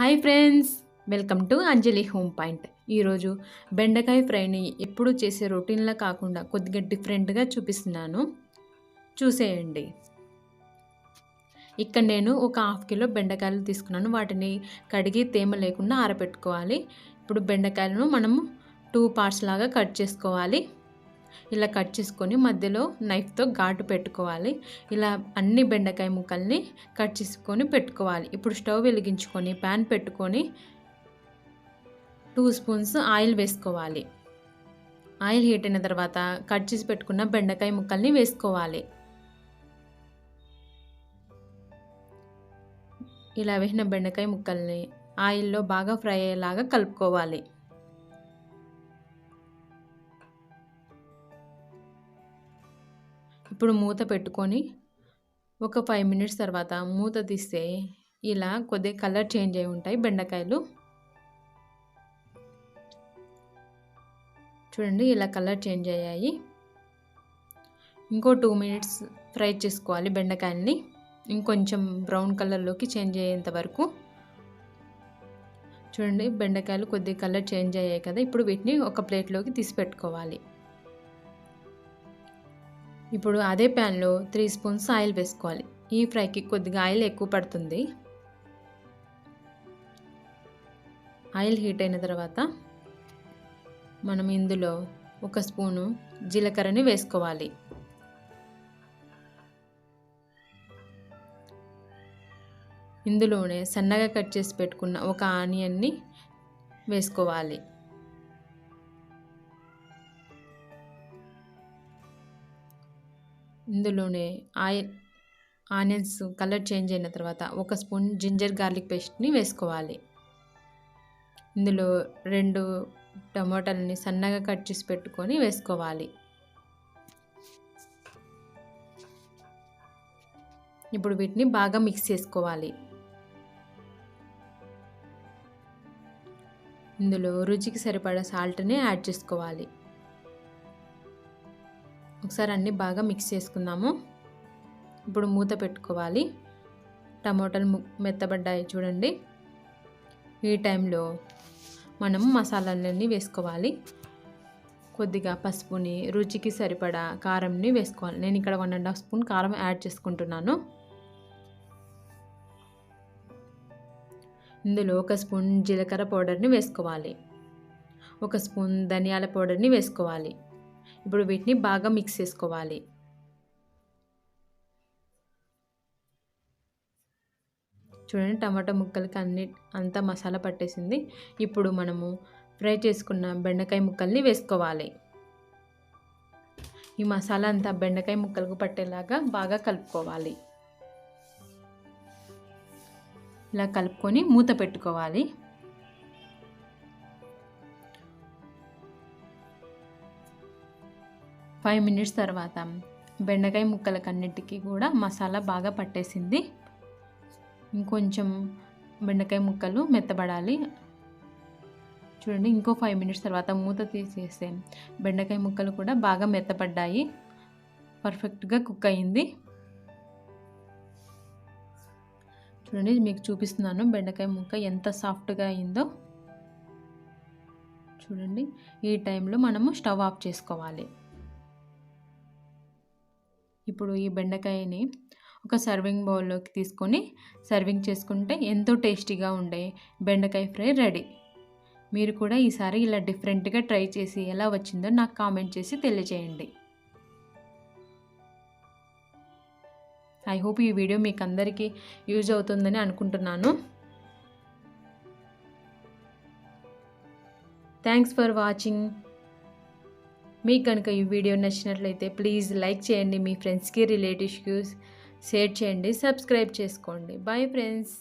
Hi friends welcome to Anjali home point. ఈరోజు బెండకాయ ఫ్రైని ఎప్పుడు చేసే రొటీన్లా కాకుండా కొద్దిగా డిఫరెంట్గా చూపిస్తున్నాను. చూసేయండి. ఇక్కడ నేను ఒక హాఫ్ కిలో బెండకాయలు తీసుకున్నాను. వాటిని కడిగి తేమ లేకుండా ఆరబెట్టుకోవాలి ఇప్పుడు బెండకాయలను మనము టూ పార్ట్స్ లాగా కట్ చేసుకోవాలి. ఇలా కట్ చేసుకొని మధ్యలో నైఫ్తో ఘాటు పెట్టుకోవాలి. ఇలా అన్ని బెండకాయ ముక్కల్ని కట్ చేసుకొని పెట్టుకోవాలి. ఇప్పుడు స్టవ్ వెలిగించుకొని ప్యాన్ పెట్టుకొని టూ స్పూన్స్ ఆయిల్ వేసుకోవాలి. ఆయిల్ హీట్ అయిన తర్వాత కట్ చేసి పెట్టుకున్న బెండకాయ ముక్కల్ని వేసుకోవాలి. ఇలా వేసిన బెండకాయ ముక్కల్ని ఆయిల్లో బాగా ఫ్రై అయ్యేలాగా కలుపుకోవాలి. ఇప్పుడు మూత పెట్టుకొని ఒక ఫైవ్ మినిట్స్ తర్వాత మూత తీస్తే ఇలా కొద్దిగా కలర్ చేంజ్ అయి ఉంటాయి బెండకాయలు. చూడండి ఇలా కలర్ చేంజ్ అయ్యాయి. ఇంకో టూ మినిట్స్ ఫ్రై చేసుకోవాలి బెండకాయల్ని. ఇంకొంచెం బ్రౌన్ కలర్లోకి చేంజ్ అయ్యేంత వరకు. చూడండి బెండకాయలు కొద్దిగా కలర్ చేంజ్ అయ్యాయి కదా ఇప్పుడు వీటిని ఒక ప్లేట్లోకి తీసి పెట్టుకోవాలి. ఇప్పుడు అదే ప్యాన్లో త్రీ స్పూన్స్ ఆయిల్ వేసుకోవాలి. ఈ ఫ్రైకి కొద్దిగా ఆయిల్ ఎక్కువ పడుతుంది. ఆయిల్ హీట్ అయిన తర్వాత మనం ఇందులో ఒక స్పూను జీలకర్రని వేసుకోవాలి. ఇందులోనే సన్నగా కట్ చేసి పెట్టుకున్న ఒక ఆనియన్ని వేసుకోవాలి. ఇందులోనే ఆయిల్ ఆనియన్స్ కలర్ చేంజ్ అయిన తర్వాత ఒక స్పూన్ జింజర్ గార్లిక్ పేస్ట్ని వేసుకోవాలి. ఇందులో రెండు టమాటాలని సన్నగా కట్ చేసి పెట్టుకొని వేసుకోవాలి. ఇప్పుడు వీటిని బాగా మిక్స్ చేసుకోవాలి. ఇందులో రుచికి సరిపడా సాల్ట్ని యాడ్ చేసుకోవాలి. ఒకసారి అన్నీ బాగా మిక్స్ చేసుకుందాము. ఇప్పుడు మూత పెట్టుకోవాలి. టమోటాలు మెత్తబడ్డాయి చూడండి. ఈ టైంలో మనం మసాలాలన్నీ వేసుకోవాలి. కొద్దిగా పసుపుని రుచికి సరిపడా కారంని వేసుకోవాలి. నేను ఇక్కడ వన్ అండ్ హాఫ్ స్పూన్ కారం యాడ్ చేసుకుంటున్నాను. ఇందులో ఒక స్పూన్ జీలకర్ర పౌడర్ని వేసుకోవాలి. ఒక స్పూన్ ధనియాల పౌడర్ని వేసుకోవాలి. ఇప్పుడు వీటిని బాగా మిక్స్ చేసుకోవాలి. చూడండి టమాటా ముక్కలకి అన్ని అంతా మసాలా పట్టేసింది. ఇప్పుడు మనము ఫ్రై చేసుకున్న బెండకాయ ముక్కల్ని వేసుకోవాలి. ఈ మసాలా అంతా బెండకాయ ముక్కలకు పట్టేలాగా బాగా కలుపుకోవాలి. ఇలా కలుపుకొని మూత పెట్టుకోవాలి. ఫైవ్ మినిట్స్ తర్వాత బెండకాయ ముక్కలకన్నిటికీ కూడా మసాలా బాగా పట్టేసింది. ఇంకొంచెం బెండకాయ ముక్కలు మెత్తబడాలి. చూడండి ఇంకో ఫైవ్ మినిట్స్ తర్వాత మూత తీసేస్తే బెండకాయ ముక్కలు కూడా బాగా మెత్తపడ్డాయి. పర్ఫెక్ట్గా కుక్ అయింది. చూడండి మీకు చూపిస్తున్నాను బెండకాయ ముక్క ఎంత సాఫ్ట్గా అయిందో. చూడండి ఈ టైంలో మనము స్టవ్ ఆఫ్ చేసుకోవాలి. ఇప్పుడు ఈ బెండకాయని ఒక సర్వింగ్ బౌల్లోకి తీసుకొని సర్వింగ్ చేసుకుంటే ఎంతో టేస్టీగా ఉండే బెండకాయ ఫ్రై రెడీ. మీరు కూడా ఈసారి ఇలా డిఫరెంట్గా ట్రై చేసి ఎలా వచ్చిందో నాకు కామెంట్ చేసి తెలియజేయండి ఐ హోప్ ఈ వీడియో మీకు అందరికీ యూజ్ అవుతుందని అనుకుంటున్నాను. థ్యాంక్స్ ఫర్ వాచింగ్ మీకు కనుక ఈ వీడియో నచ్చినట్లయితే ప్లీజ్ లైక్ చేయండి మీ ఫ్రెండ్స్కి రిలేటివ్స్కి షేర్ చేయండి సబ్స్క్రైబ్ చేసుకోండి. Bye friends